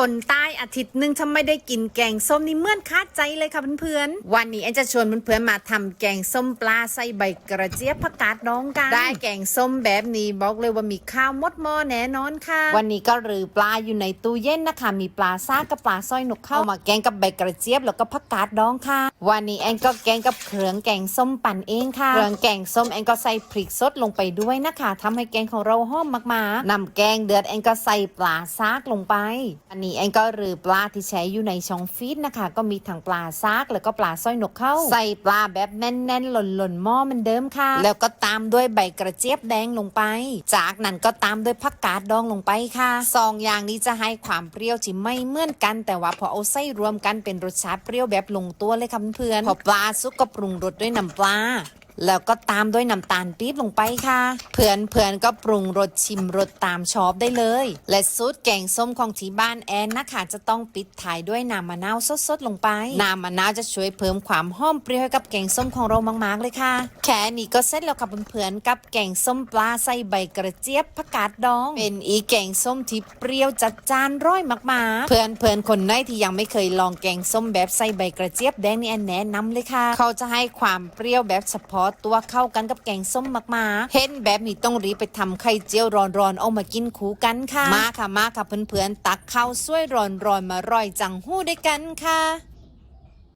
คนใต้อาทิตย์หนึ่งถ้าไม่ได้กินแกงส้มนี่เมื่อนคาดใจเลยค่ะเพื่อนๆ วันนี้แอนจะชวนเพื่อนๆมาทำแกงส้มปลาใส่ใบกระเจี๊ยบผักกาดดองกัน ได้แกงส้มแบบนี้บอกเลยว่ามีข้าวมดหม้อแน่นอนค่ะ วันนี้ก็รือปลาอยู่ในตู้เย็นนะคะ มีปลาซ่ากกับปลาสร้อยนกเข้ามาแกงกับใบกระเจี๊ยบแล้วก็ผักกาดดองค่ะ วันนี้แอนก็แกงกับเครื่องแกงส้มปั่นเองค่ะเครื่องแกงส้มแอนก็ใส่พริกสดลงไปด้วยนะคะทำให้แกงของเราหอมมากๆนำแกงเดือดแอนก็ใส่ปลาซากลงไปอันนี้แอนก็รือปลาที่ใช้อยู่ในช่องฟีดนะคะ ก็มีทั้งปลาซากแล้วก็ปลาสร้อยนกเข้า ใส่ปลาแบบแน่นๆ หล่นๆหม้อเหมันเดิมค่ะ แล้วก็ตามด้วยใบกระเจี๊ยบแดงลงไป จากนั้นก็ตามด้วยผักกาดดองลงไปค่ะสองอย่างนี้จะให้ความเปรี้ยวที่ไม่เหมือนกัน แต่ว่าพอเอาไส้รวมกันเป็นรสชาติเปรี้ยวแบบลงตัวเลยค่ะเพื่อนๆพอปลาซุกก็ปรุงรสด้วยน้ำปลา แล้วก็ตามด้วยน้ำตาลปี๊บลงไปค่ะ เพื่อนเพื่อนก็ปรุงรสชิมรสตามชอบได้เลย และสูตรแกงส้มของที่บ้านแอนนะคะจะต้องปิดท้ายด้วยน้ำมะนาวสดๆลงไป น้ำมะนาวจะช่วยเพิ่มความหอมเปรี้ยวให้กับแกงส้มของเรามากๆเลยค่ะ แค่นี้ก็เสร็จแล้วค่ะเพื่อนๆกับแกงส้มปลาใส่ใบกระเจี๊ยบผักกาดดอง เป็นอีแกงส้มที่เปรี้ยวจัดจานร้อยมากๆ เพื่อนเพื่อนคนไหนที่ยังไม่เคยลองแกงส้มแบบใส่ใบกระเจี๊ยบแดงนี่แอนแนะนำเลยค่ะ เขาจะให้ความเปรี้ยวแบบเฉพาะตัวเข้ากันกับแกงส้มมากๆ เห็นแบบนี้ต้องรีบไปทำไข่เจียวร้อนๆเอามากินคู่กันค่ะ มาค่ะมาค่ะเพื่อนๆตักข้าวสวยร้อนๆมาร่อยจังหู้ด้วยกันค่ะ